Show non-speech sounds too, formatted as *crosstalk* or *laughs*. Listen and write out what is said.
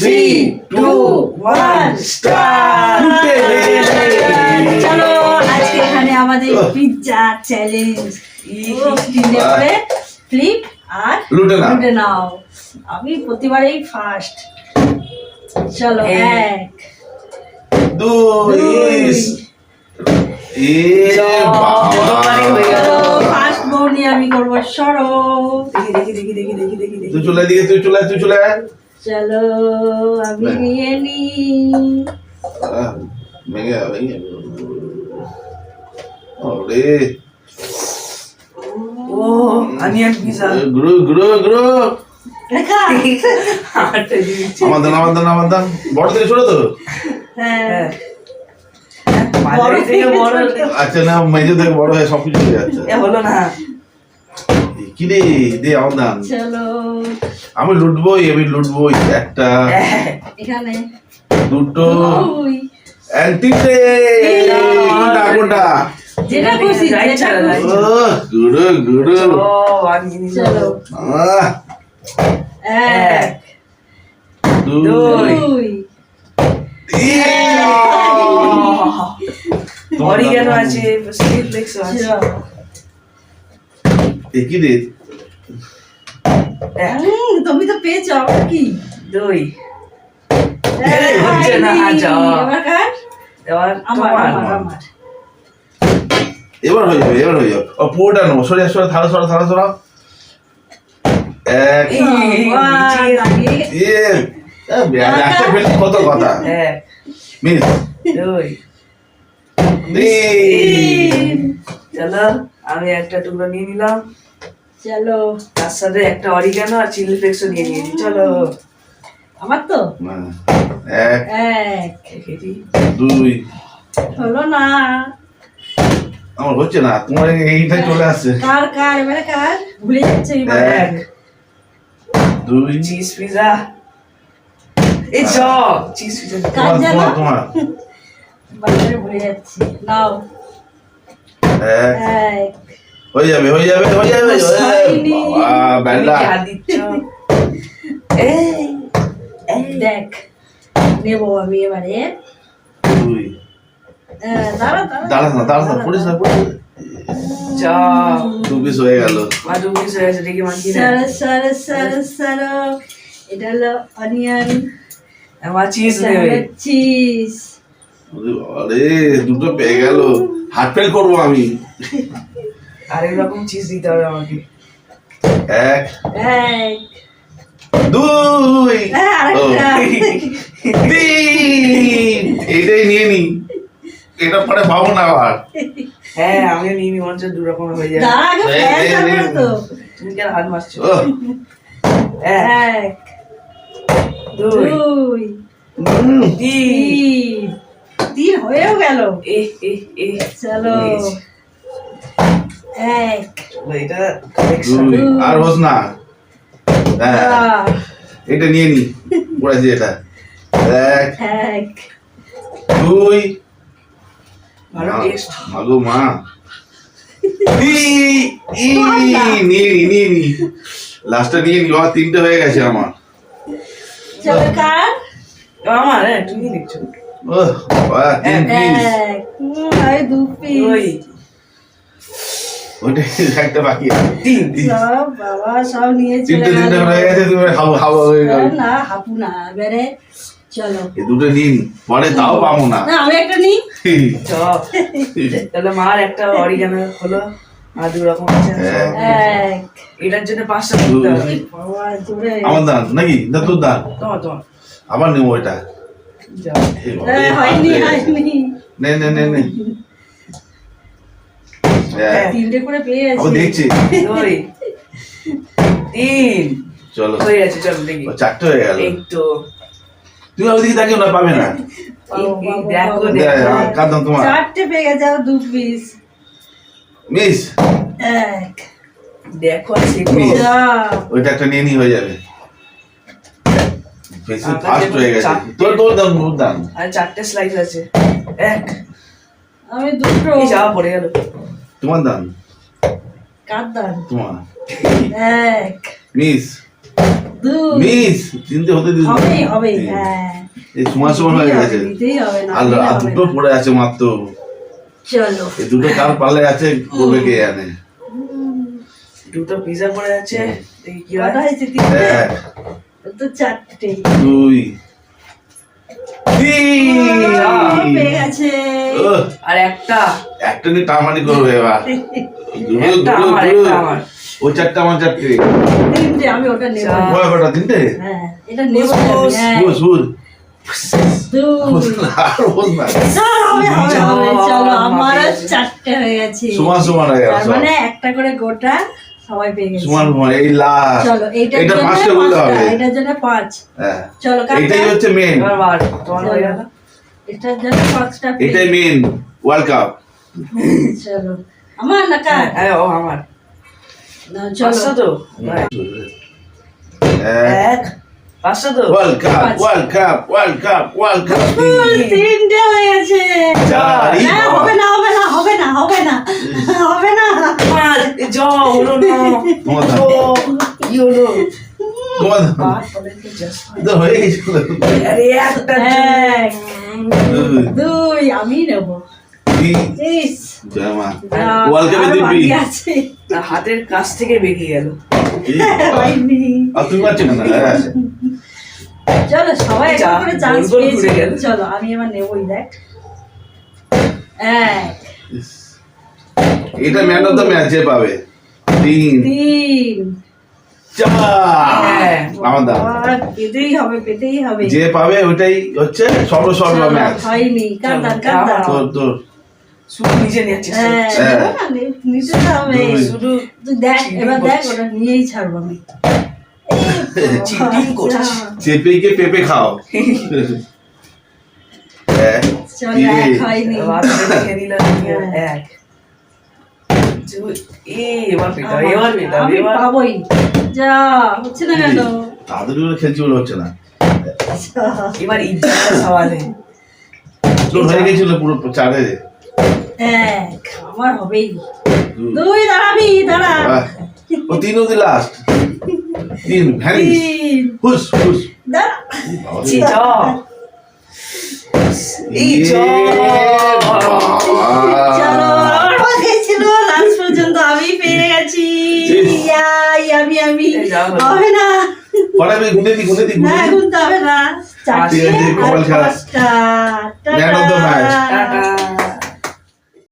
Three two one start চলো আজকে এখানে আমাদের পিৎজা চ্যালেঞ্জ ফ্লিপ আর লুটে নাও। লুটে নাও। আমি প্রতিবারেই ফার্স্ট চলো। এক। দুই। এ। বাবা। আমি করব সরো। দেখি দেখি দেখি দেখি দেখি দেখি দেখি। তুই চলে দিকে তুই চলে তুই চলে। চলো আমি ভেঙে। ওরে। ও অনিয়ন পিজা গ্রো গ্রো বড় থেকে ছোট তো? হ্যাঁ। হ্যাঁ। আচ্ছা না মেজে থেকে বড় হয়ে সব কিছু হয়ে যাচ্ছে। হলো না। কি রে দে চলো। আমি লুটবোই আমি লুটবোই। একটা। এখানে। দুটো তিনটে। কোনটা কোনটা? যেটা খুশি খুশি। চলো এক দুই। দুই। তিন। আছে স্টিল ফ্লেক্স আছে। চলো। রে তুমি তো পেয়েছ আমার কি? দুই। হচ্ছে না, এবার আমার আমার আমার। এবার হয়ে যাবে এবার হয়ে যাবে। ও পুরোটা নেব। সরে সরে থালা সরা থালা সরা। এক একটা ফেলছি কত কথা? মিস। দুই। চলো। আমি একটা টুকরো নিয়ে নিলাম। চলো। তার সাথে একটা অরিগানো আর চিলি ফ্লেক্সও নিয়ে নিয়েছি। চলো। আমার তো? এক দিই। হলো না। আমার হচ্ছে না তোমার এইটা চলে আসছে। কার কার? এবারে কার? ভুলে যাচ্ছে এক দুই। চিজ পিজা এই চ চিজ পিজা তোমার যেন? তোমার তোমার। ভুলে যাচ্ছি। নাও। এক। হয়ে যাবে হয়ে যাবে হয়ে যাবে। বাবা দেখ নেব আমি এবারে। দাঁড়া দাঁড়া। দাঁড়াস না দাঁড়াস না পড়িস না পড়িস দু পিস হয়ে গেল। মা দু পিস হয়ে গেছে দেখি না সারো সারো সারো সারো। এটা হলো অনিয়ন আমার চিজ নেবে চিজ ওরে বাবা রে দুটো পেয়ে গেল। হাত ফেল করব আমি। আরেক রকম চিজ দিতে হবে আমাকে। এক এক দুই হ্যাঁ, তিন এইটাই নিয়ে নি। এটা পরে পাবো না আবার। হ্যাঁ আমিও নিয়ে নি মনে দু রকম হয়ে যাবে। এই। তো। তুমি কেন হাত মারছো? এক এক দুই তিন। তিন। হয়েও গেল। এ এ এ চলো হয়েছে। এক চলো, এটা কালেকশন দুই আর হোস না। হ্যাঁ। এটা নিয়ে নি। পড়েছি এটা। এক। এক। দুই। মাগো মা। *laughs* ই, ই, নিয়ে নি। নিয়ে নি লাস্টটা নিয়ে নি। বাবা তিনটে হয়ে গেছে আমার। আমার হ্যাঁ তুমি দেখছ। তিন পিস পিস ওইটা একটা বাকি আছে। তিন বাবা সব নিয়ে চলে তিনটে তিনটে হয়ে গেছে তুমি হাওয়া হাওয়া হয়ে গেল না হাপু না এবারে চলো। এই দুটো নিন পরে তাও পাবো না। না আমি একটা নিই। *laughs* তাহলে মার একটা অরিগানো হলো আর দু রকম আছে। হ্যাঁ। এটার জন্য পাঁচটা আমার দান নাকি? না তোর দান। তোমার তোমার। আবার নেব এটা। যাও। এই বাবা, এ, এই হয়নি হয়নি। নে নে নে নে। হ্যাঁ, তিনটে করে পেয়ে দেখছি। দুই তিন। চলো। হয়ে গেছে চলো দেখি। চারটে হয়ে গেল। এই তো। তুমি ওদিকে তাকিও না পাবে না। বাবা, এই- এই বাবা, দেখো দেখো। আ, তোমার। চারটে পেয়ে গেছে আর দু পিস মিস? এক। দেখো। যা ওইটা একটা নিয়ে নি হয়ে যাবে। বেশি ফাস্ট হয়ে গেছে। তোর তোর দাম তোর দাম। আর চারটে স্লাইস আছে। এক। আমি দুটো। এই পড়ে গেল। তোমার দাম? কার দান তোমার। এক। মিস। মিস তিনটে হতে দিন হবে হবে হ্যাঁ। এই সমান হয়ে গেছে। দিতেই হবে না আর দুটো। পড়ে আছে মাত্র। চলো। এই দুটো কার পাল্লে আছে করবে কে জানে। দুটো পিজা পড়ে কি হয়। কটা হয়েছে তো চারটে। দুই। তিন। পেয়ে গেছে। আর একটা। একটা নিয়ে টামানি করবে এবার ও চারটা আমার চারটে। আমি ওটা নেব। চার। কয় কটা তিনটে? হ্যাঁ এটা নেব মানে একটা করে গোটা সবাই পেয়ে গেছে। সমান সমান এই লাস্ট চলো এইটার এটা জন্য পাঁচটা বলতে হবে। এটার জন্য পাঁচ। হ্যাঁ। চলো এটাই হচ্ছে মেন হয়ে এটার জন্য পাঁচটা। এটাই মেন ওয়ার্ল্ড কাপ চলো। আমার না কার? হ্যাঁ হ্যাঁ, ও আমার। না, চলো। তো এক। পাঁচটা তো world cup world cup world cup world cup তিনটে হয়ে না হবে না হবে না হবে না হবে না হবে না। পাঁচ। জ হলো না। কি হলো? হয়। হয়ে দুই আমি নেব। হাতের কাছ থেকে বেরিয়ে গেল। চলো সবাই। চলো আমি এবার নেবই দেখ। এটা ম্যান অফ দ্য ম্যাচ পাবে। তিন। তিন। হ্যাঁ। আমার দাম। পেতেই হবে পেতেই হবে। যে পাবে ওটাই হচ্ছে সর্ব সর্ব চলো, ম্যাচ হয়নি। কান্দান কান্দান তোর তোর। শুধু নিজে নিয়ে হ্যাঁ, হ্যাঁ। নেব না, নে- নিতে তো। দুই। শুধু তুই দেখ এবার দেখ ওটা নিয়েই ছাড়বো আমি। *laughs* করছে। আচ্ছা, চেপেকে পেঁপে খাও। *laughs* এক, চলো তিন, এক হয়নি। এবার দেখে নিলাম এক। দুই, এ, এবার পেটাও এবার পেটাও এবার পাবোই। যা হচ্ছে না খেলছি বলে হচ্ছে না। এবার সওয়ালে হয়ে। গেছিল পুরো চারে। এক আমার হবেই দুই। দুই দাঁড়াবি দাঁড়া। ও তিন অব্দি লাস্ট তিন ভ্যানিস হুস হুস দাঁড়া। এই চলো আমার বাকি ছিল লাস্ট পর্যন্ত আমি পেয়ে গেছি। আমি আমি। হবে না। কটা আমি গুনে দি গুনে দি গুনে দি গুনতে হবে না। চারটে পাঁচটা of the match. Tata. Tata.